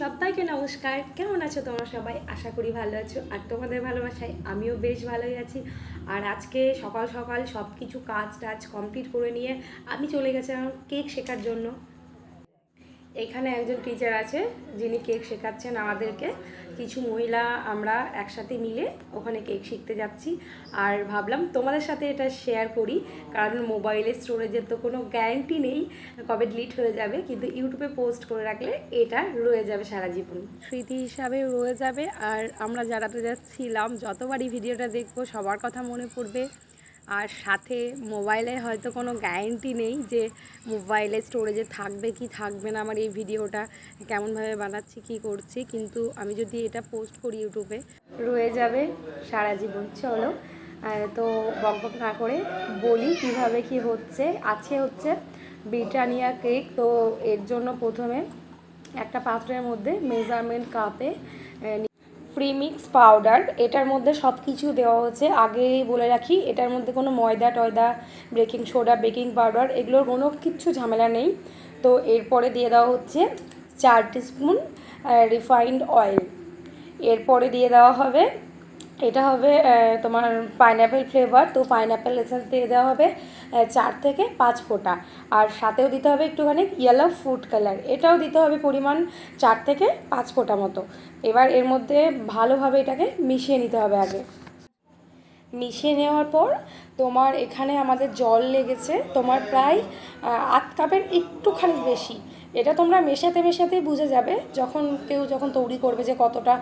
সবাইকে নমস্কার। কেমন আছো তোমরা সবাই? আশা করি ভালো আছো। আর তোমাদের ভালোবাসায় আমিও বেশ ভালোই আছি। আর আজকে সকাল সকাল সব কিছু কাজ টাজ কমপ্লিট করে নিয়ে আমি চলে গেছিলাম কেক শেখার জন্য। এখানে একজন টিচার আছে, যিনি কেক শেখাচ্ছেন আমাদেরকে। কিছু মহিলা আমরা একসাথে মিলে ওখানে কেক শিখতে যাচ্ছি। আর ভাবলাম তোমাদের সাথে এটা শেয়ার করি, কারণ মোবাইলে স্টোরেজের তো কোনো গ্যারেন্টি নেই কবে ডিলিট হয়ে যাবে, কিন্তু ইউটিউবে পোস্ট করে রাখলে এটা রয়ে যাবে সারা জীবন। স্মৃতি হিসাবে রয়ে যাবে, আর আমরা যারা তো যাচ্ছিলাম, যতবারই ভিডিওটা দেখব, সবার কথা মনে পড়বে। আর সাথে মোবাইলে হয়তো কোনো গ্যারেন্টি নেই যে মোবাইলে স্টোরেজে থাকবে কি থাকবে না আমার এই ভিডিওটা, কেমনভাবে বানাচ্ছি, কি করছি, কিন্তু আমি যদি এটা পোস্ট করি ইউটিউবে রয়ে যাবে সারা জীবন। চলো তো বক বক না করে বলি কীভাবে কি হচ্ছে। আছে হচ্ছে ব্রিটানিয়া কেক তো এর জন্য প্রথমে একটা পাত্রের মধ্যে মেজারমেন্ট কাপে প্রিমিক্স পাউডার এটার মধ্যে সব কিছু দেওয়া হচ্ছে আগেই বলে রাখি, এটার মধ্যে কোনো ময়দা টয়দা বেকিং সোডা বেকিং পাউডার এগুলোর কোনো কিচ্ছু ঝামেলা নেই। তো এরপরে দিয়ে দেওয়া হচ্ছে চার স্পুন রিফাইন্ড অয়েল এরপরে দিয়ে দেওয়া হবে এটা হবে তোমার পাইনঅ্যাপেল ফ্লেভার তো পাইনঅ্যাপেল এসেন্স দিয়ে দেওয়া হবে চার থেকে পাঁচ ফোঁটা। আর সাথেও দিতে হবে একটুখানি ইয়েলো ফুড কালার এটাও দিতে হবে পরিমাণ চার থেকে পাঁচ ফোঁটা মতো। এবার এর মধ্যে ভালোভাবে এটাকে মিশিয়ে নিতে হবে আগে। মিশিয়ে নেওয়ার পর তোমার এখানে আমাদের জল লেগেছে, তোমার প্রায় আধ কাপের একটুখানি বেশি। এটা তোমরা মেশাতে মেশাতেই বুঝে যাবে যখন কেউ যখন তৈরি করবে যে কতটা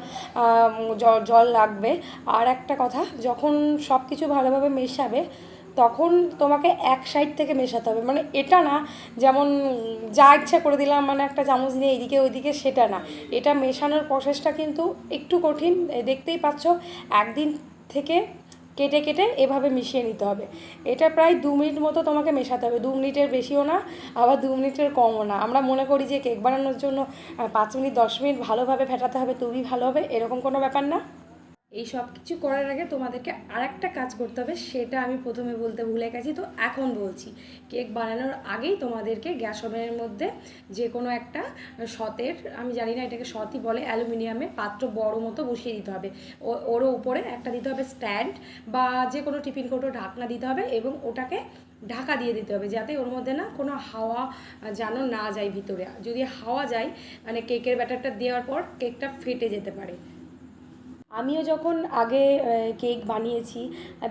জল লাগবে। আর একটা কথা, যখন সব কিছু ভালোভাবে মেশাবে, তখন তোমাকে এক সাইড থেকে মেশাতে হবে। মানে এটা না, যেমন যা ইচ্ছা করে দিলাম মানে একটা চামচ নিয়ে এইদিকে ওইদিকে, সেটা না। এটা মেশানোর প্রসেসটা কিন্তু একটু কঠিন। দেখতেই পাচ্ছ, একদিন থেকে কেটে কেটে এভাবে মিশিয়ে নিতে হবে। এটা প্রায় দু মিনিট মতো তোমাকে মেশাতে হবে। দু মিনিটের বেশিও না, আবার দু মিনিটের কমও না। আমরা মনে করি যে কেক বানানোর জন্য পাঁচ মিনিট, দশ মিনিট ভালোভাবে ফেটাতে হবে, তুমি ভালো হবে, এরকম কোনো ব্যাপার না? এই সব কিছু করার আগে তোমাদেরকে আরেকটা কাজ করতে হবে, সেটা আমি প্রথমে বলতে ভুলে গেছি, তো এখন বলছি। কেক বানানোর আগেই তোমাদেরকে গ্যাস ওভেনের মধ্যে যে কোনো একটা সতের আমি জানি না এটাকে সতই বলে, অ্যালুমিনিয়ামের পাত্র বড় মতো বসিয়ে দিতে হবে। ওরও উপরে একটা দিতে হবে স্ট্যান্ড বা যে কোনো টিফিন কোটো ঢাকনা দিতে হবে এবং ওটাকে ঢাকা দিয়ে দিতে হবে যাতে ওর মধ্যে না কোনো হাওয়া যেন না যায় ভিতরে। যদি হাওয়া যায় মানে কেকের ব্যাটারটা দেওয়ার পর কেকটা ফেটে যেতে পারে। আমিও যখন আগে কেক বানিয়েছি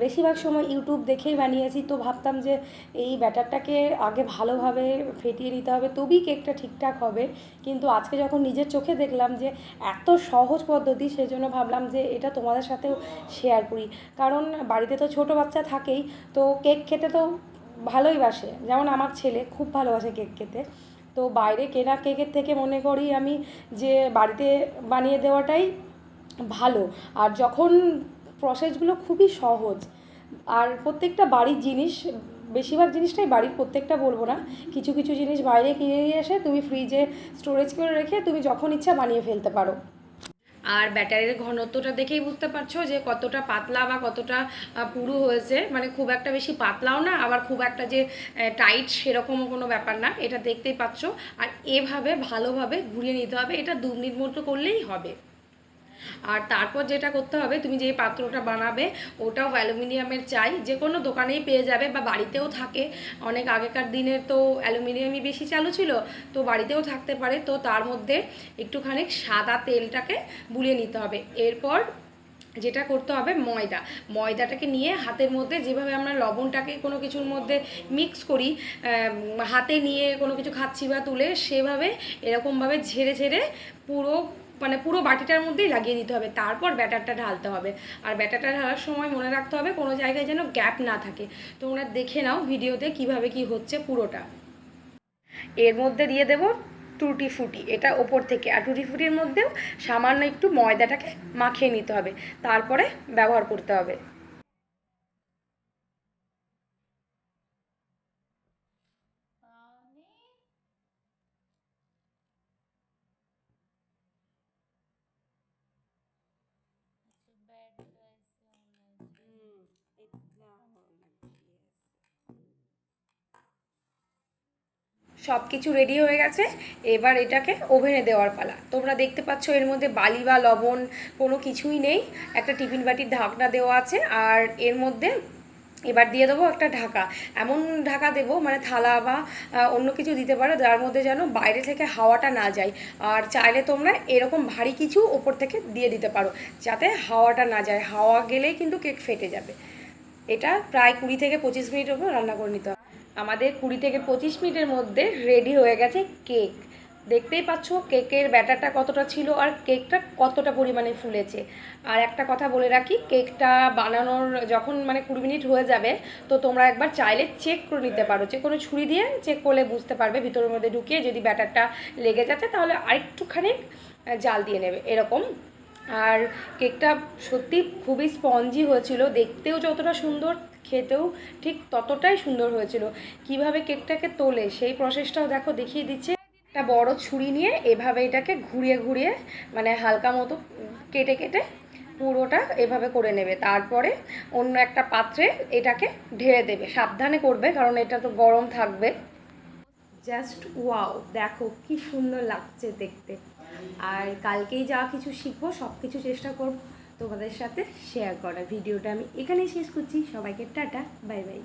বেশিরভাগ সময় ইউটিউব দেখেই বানিয়েছি, তো ভাবতাম যে এই ব্যাটারটাকে আগে ভালোভাবে ফেটিয়ে নিতে হবে, তবেই কেকটা ঠিকঠাক হবে। কিন্তু আজকে যখন নিজের চোখে দেখলাম যে এত সহজ পদ্ধতি, সেজন্য ভাবলাম যে এটা তোমাদের সাথেও শেয়ার করি। কারণ বাড়িতে তো ছোট বাচ্চা থাকেই, তো কেক খেতে তো ভালোই বাসে। যেমন আমার ছেলে খুব ভালোবাসে কেক খেতে। তো বাইরে কেনা কেকের থেকে মনে করি আমি যে বাড়িতে বানিয়ে দেওয়াটাই ভালো। আর যখন প্রসেসগুলো খুবই সহজ, আর প্রত্যেকটা বাড়ির জিনিস, বেশিরভাগ জিনিসটাই বাড়ির প্রত্যেকটা বলব না, কিছু কিছু জিনিস বাইরে কিনে নিয়ে এসে তুমি ফ্রিজে স্টোরেজ করে রেখে তুমি যখন ইচ্ছা বানিয়ে ফেলতে পারো। আর ব্যাটারির ঘনত্বটা দেখেই বুঝতে পারছ যে কতটা পাতলা বা কতটা পুরু হয়েছে। মানে খুব একটা বেশি পাতলাও না, আবার খুব একটা যে টাইট সেরকমও কোনো ব্যাপার না, এটা দেখতেই পাচ্ছ। আর এভাবে ভালোভাবে ঘুরিয়ে নিতে হবে, এটা দু মিনিট মতো করলেই হবে। আর তারপর যেটা করতে হবে, তুমি যে পাত্রটা বানাবে, ওটাও অ্যালুমিনিয়ামের চাই। যে কোনো দোকানেই পেয়ে যাবে বা বাড়িতেও থাকে। অনেক আগেকার দিনের তো অ্যালুমিনিয়ামই বেশি চালু ছিল, তো বাড়িতেও থাকতে পারে। তো তার মধ্যে একটুখানি সাদা তেলটাকে বুলিয়ে নিতে হবে। এরপর যেটা করতে হবে, ময়দা। ময়দাটাকে নিয়ে হাতের মধ্যে যেভাবে আমরা লবণটাকে কোনো কিছুর মধ্যে মিক্স করি হাতে নিয়ে কোনো কিছু খাচ্ছি বা তুলে, সেভাবে এরকমভাবে ঝেড়ে ঝেড়ে পুরো মানে পুরো বাটিটার মধ্যেই লাগিয়ে দিতে হবে। তারপর ব্যাটারটা ঢালতে হবে। আর ব্যাটারটা ঢালার সময় মনে রাখতে হবে কোনো জায়গায় যেন গ্যাপ না থাকে। তোমরা দেখে নাও ভিডিওতে কীভাবে কি হচ্ছে পুরোটা। এর মধ্যে দিয়ে দেব টুটি ফুটি। এটা ওপর থেকে। আর টুটি ফুটির মধ্যেও সামান্য একটু ময়দাটাকে মাখিয়ে নিতে হবে। তারপরে ব্যবহার করতে হবে। সব কিছু রেডি হয়ে গেছে। এবার এটাকে ওভেনে দেওয়ার পালা। তোমরা দেখতে পাচ্ছ এর মধ্যে বালি বা লবণ কোনো কিছুই নেই। একটা টিফিন বাটির ঢাকনা দেওয়া আছে আর এর মধ্যে এবার দিয়ে দেবো একটা ঢাকা। এমন ঢাকা দেবো মানে থালা বা অন্য কিছু দিতে পারো, যার মধ্যে যেন বাইরে থেকে হাওয়াটা না যায়। আর চাইলে তোমরা এরকম ভারী কিছু ওপর থেকে দিয়ে দিতে পারো, যাতে হাওয়াটা না যায়। হাওয়া গেলেই কিন্তু কেক ফেটে যাবে। এটা প্রায় কুড়ি থেকে পঁচিশ মিনিট ওপর রান্না করে নিতে হবে। আমাদের কুড়ি থেকে পঁচিশ মিনিটের মধ্যে রেডি হয়ে গেছে কেক। দেখতেই পাচ্ছ কেকের ব্যাটারটা কতটা ছিল আর কেকটা কতটা পরিমাণে ফুলেছে। আর একটা কথা বলে রাখি, কেকটা বানানোর যখন মানে কুড়ি মিনিট হয়ে যাবে, তো তোমরা একবার চাইলে চেক করে নিতে পারো। যে কোনো ছুরি দিয়ে চেক করলে বুঝতে পারবে ভিতরের মধ্যে ঢুকিয়ে যদি ব্যাটারটা লেগে যাচ্ছে তাহলে আরেকটুখানি জাল দিয়ে নেবে, এরকম। আর কেকটা সত্যি খুবই স্পঞ্জি হয়েছিল, দেখতেও যতটা সুন্দর খেতেও ঠিক ততটাই সুন্দর হয়েছিল। কীভাবে কেকটাকে তোলে, সেই প্রসেসটাও দেখো দেখিয়ে দিচ্ছে। একটা বড় ছুরি নিয়ে এভাবে এটাকে ঘুরিয়ে ঘুরিয়ে মানে হালকা মতো কেটে কেটে পুরোটা এভাবে করে নেবে। তারপরে অন্য একটা পাত্রে এটাকে ঢেলে দেবে। সাবধানে করবে, কারণ এটা তো গরম থাকবে। জাস্ট ওয়াও দেখো কি সুন্দর লাগছে দেখতে। আর কালকেই যা কিছু শিখব সব কিছু চেষ্টা করব। তোমাদের সাথে শেয়ার করা ভিডিওটা আমি এখানেই শেষ করছি। সবাইকে টাটা বাই বাই।